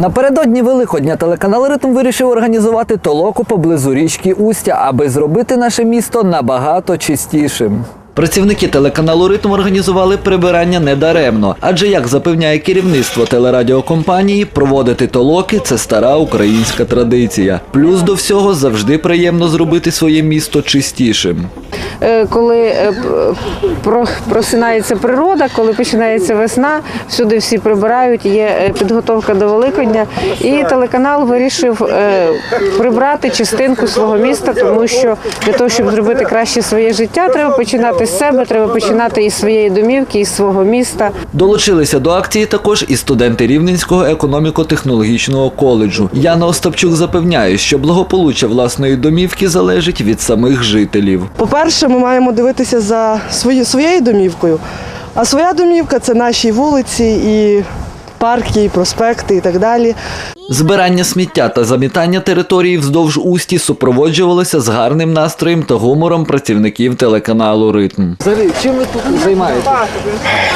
Напередодні Великодня телеканал Ритм вирішив організувати толоку поблизу річки Устя, аби зробити наше місто набагато чистішим. Працівники телеканалу Ритм організували прибирання недаремно, адже як запевняє керівництво телерадіокомпанії, проводити толоки це стара українська традиція. Плюс до всього завжди приємно зробити своє місто чистішим. Е, коли е, про- просинається природа, коли починається весна, всюди всі прибирають, є е, підготовка до Великодня. І телеканал вирішив прибрати частинку свого міста, тому що для того, щоб зробити краще своє життя, треба починати з себе, треба починати із своєї домівки, із свого міста. Долучилися до акції також і студенти Рівненського економіко-технологічного коледжу. Яна Остапчук запевняє, що благополуччя власної домівки залежить від самих жителів. По-перше, ми маємо дивитися за свою, своєю домівкою. А своя домівка це наші вулиці і парки, і проспекти і так далі. Збирання сміття та замітання території вздовж усті супроводжувалося з гарним настроєм та гумором працівників телеканалу Ритм. Взагалі, чим ви тут займаєтесь?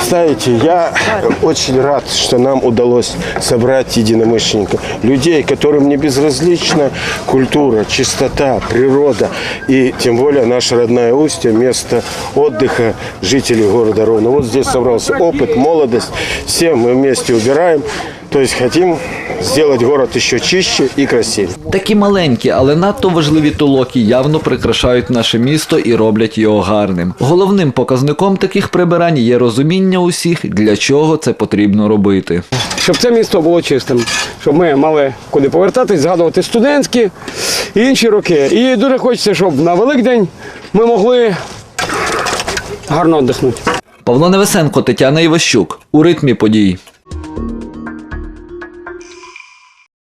Знаете, я очень рад, что нам удалось собрать единомышленников, людей, которым не безразлична культура, чистота, природа и тем более наша родная Устья, место отдыха жителей города Ровно. Вот здесь собрался опыт, молодость, все мы вместе убираем, то есть хотим сделать город еще чище и красивее. Такі маленькі, але надто важливі толоки явно прикрашають наше місто і роблять його гарним. Головним показником таких прибирань є розуміння усіх, для чого це потрібно робити. щоб це місто було чистим, щоб ми мали куди повертатись, згадувати студентські і інші роки. І дуже хочеться, щоб на Великдень ми могли гарно віддихнути. Павло Невесенко, Тетяна Іващук у ритмі подій.